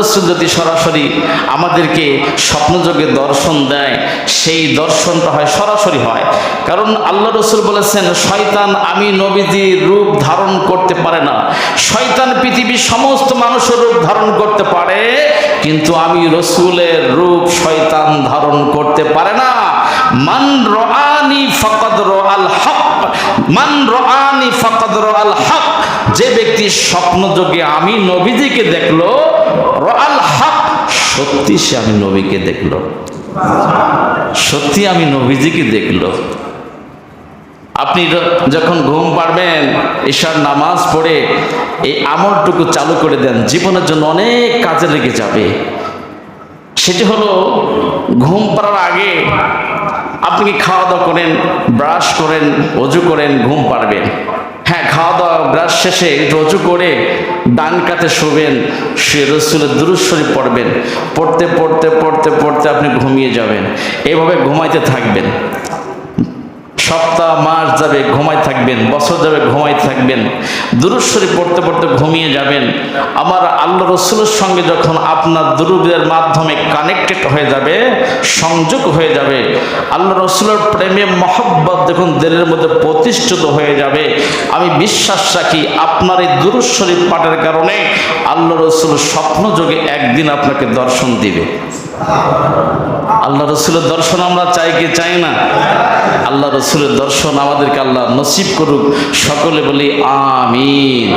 রসুল যদি সরাসরি আমাদেরকে স্বপ্নযোগে দর্শন দেয়, সেই দর্শনটা হয়, সরাসরি হয়। কারণ আল্লাহ রসুল বলেছেন, শয়তান আমি নবীজির রূপ ধারণ করতে পারে না। শয়তান পৃথিবীর সমস্ত মানুষের রূপ ধারণ করতে পারে, কিন্তু আমি রসুলের রূপ শয়তান ধারণ করতে পারে না। মান রানি ফকদ আল হক। মান রানি ফকদ আল হক। যে ব্যক্তি স্বপ্নযোগে আমি নবীজিকে দেখল সত্যি সে আমি নবীকে দেখল। সত্যি আমি নবীজিকে দেখল। আপনি যখন ঘুম পারবেন ঈশার নামাজ পড়ে, এই আমলটুকু চালু করে দেন, জীবনের জন্য অনেক কাজে লেগে যাবে। সেটি হলো, ঘুম পাড়ার আগে আপনি খাওয়া দাওয়া করেন, ব্রাশ করেন, অজু করেন, ঘুম খাওয়া ব্রাশ শেষে রজু করে ডান কাতে শোবেন, সে রসুলের দুরুশ্বরী পড়বেন। পড়তে পড়তে পড়তে পড়তে আপনি ঘুমিয়ে যাবেন। এভাবে ঘুমাইতে থাকবেন। সপ্তাহ, মাস যাবে ঘুমাই থাকবেন, বছর যাবে ঘুমাই থাকবেন দুরুশ্বরী পড়তে পড়তে ঘুমিয়ে যাবেন। আমার আল্লাহ রসুলের সঙ্গে যখন আপনার দুরুদের মাধ্যমে কানেক্টেড হয়ে যাবে, সংযোগ হয়ে যাবে, আল্লাহ রসুলের প্রেমে মহব্বত দেখুন দিলের মধ্যে প্রতিষ্ঠিত হয়ে যাবে। আমি বিশ্বাস রাখি আপনার এই দুরুশ্বরী পাঠের কারণে আল্লাহ রসুল স্বপ্নযোগে একদিন আপনাকে দর্শন দিবে। আল্লাহ রসুলের দর্শন আমরা চাই কি চাই না? আল্লাহ রসুলের দর্শন আমাদেরকে আল্লাহ নসিব করুক। সকলে বলি আমিন।